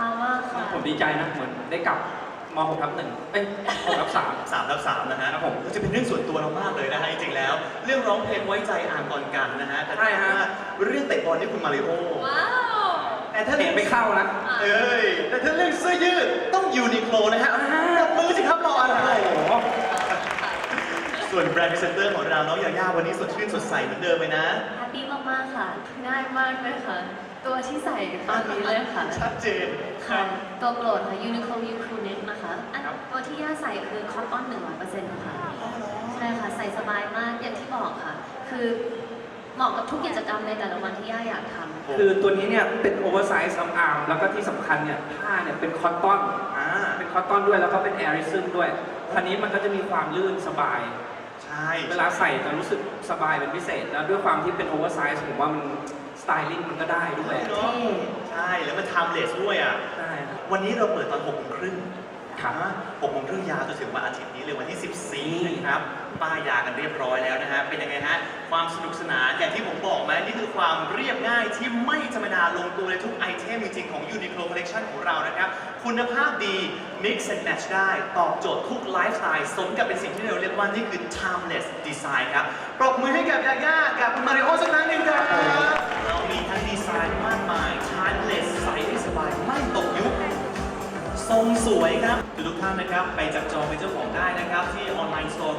ยาย่าว้าวมากค่ะ ผมดีใจนะเหมือนได้กลับม .6 ทับหนึ่งเอ้ย6ทับสาม สามทับสามนะฮะครับผมก็จะเป็นเรื่องส่วนตัวเรามากเลยนะฮะจริงๆแล้ว เรื่องร้องเพลงไว้ใจอ่านก่อนกันนะฮะแต่ใช่ฮะว่าเรื่องเตะบอลนี่คุณมาริโอว้าว แต่ถ้าเห็เรื่นองไปเข้านะ เอ้ยแต่ถ้าเรื่องเสื้อยืดต้องยูนิโคลนะฮะปรบมือสิครับรออะไร โอ้โห ส่วนแบ รนด์พรีเซนเตอร์ของเราน้องยาย่าวันนี้สดชื่นสดใสเหมือนเดิมเลยนะ แฮปปี้มากๆค่ะ ง่ายมากเลยค่ะ ตัวที่ใส่ตอนนี้เลยค่ะ ชัดเจนค่ะตัวโปรดค่ะ Uniqlo U Crew Net นะคะ อันครับ ตัวที่ย่าใส่คือคอตตอน100%ค่ะ ใช่ค่ะ ใส่สบายมาก อย่างที่บอกค่ะ คือเหมาะกับทุกกิจกรรมในแต่ละวันที่ย่าอยากทำ คือตัวนี้เนี่ยเป็นโอเวอร์ไซส์ซัมอาร์มแล้วก็ที่สำคัญเนี่ยผ้าเนี่ยเป็นคอตตอนอ่า เป็นคอตตอนด้วยแล้วก็เป็นแอริซึมด้วยคันนี้มันก็จะมีความลื่นสบาย ใช่ เวลาใส่จะรู้สึกสบายเป็นพิเศษ แล้วด้วยความที่เป็นโอเวอร์ไซส์ผมว่ามันสไตลิ่งมันก็ได้ด้วยเนอะใช่ แล้วมันไทม์เลสด้วยอะใช่ครับ วันนี้เราเปิดตอน6โมงครึ่งครับ 6โมงครึ่งยาวจนถึงวันอาทิตย์นี้เลยวันที่ 14 นะครับ ป้ายยากันเรียบร้อยแล้วนะฮะ เป็นยังไงฮะ ความสนุกสนานอย่างที่ผมบอกไหมนี่คือความเรียบง่ายที่ไม่ธรรมดาลงตัวในทุกไอเทมจริงๆของ Uniqlo Collection ของเรานะครับ คุณภาพดี mix and match ได้ ตอบโจทย์ทุกไลฟ์สไตล์สมกับเป็นสิ่งที่เราเรียกว่านี่คือ timeless design ครับ ปรบมือให้กับยาย่ากับมาริโอสักครั้งหนึ่งครับเรามีทั้งดีไซน์มากมาย timeless ใส่ได้สบายไม่ตกยุคทรงสวยครับทุกท่านนะครับ ไปจับจองเป็นเจ้าของได้นะครับ ที่ออนไลน์สโตร์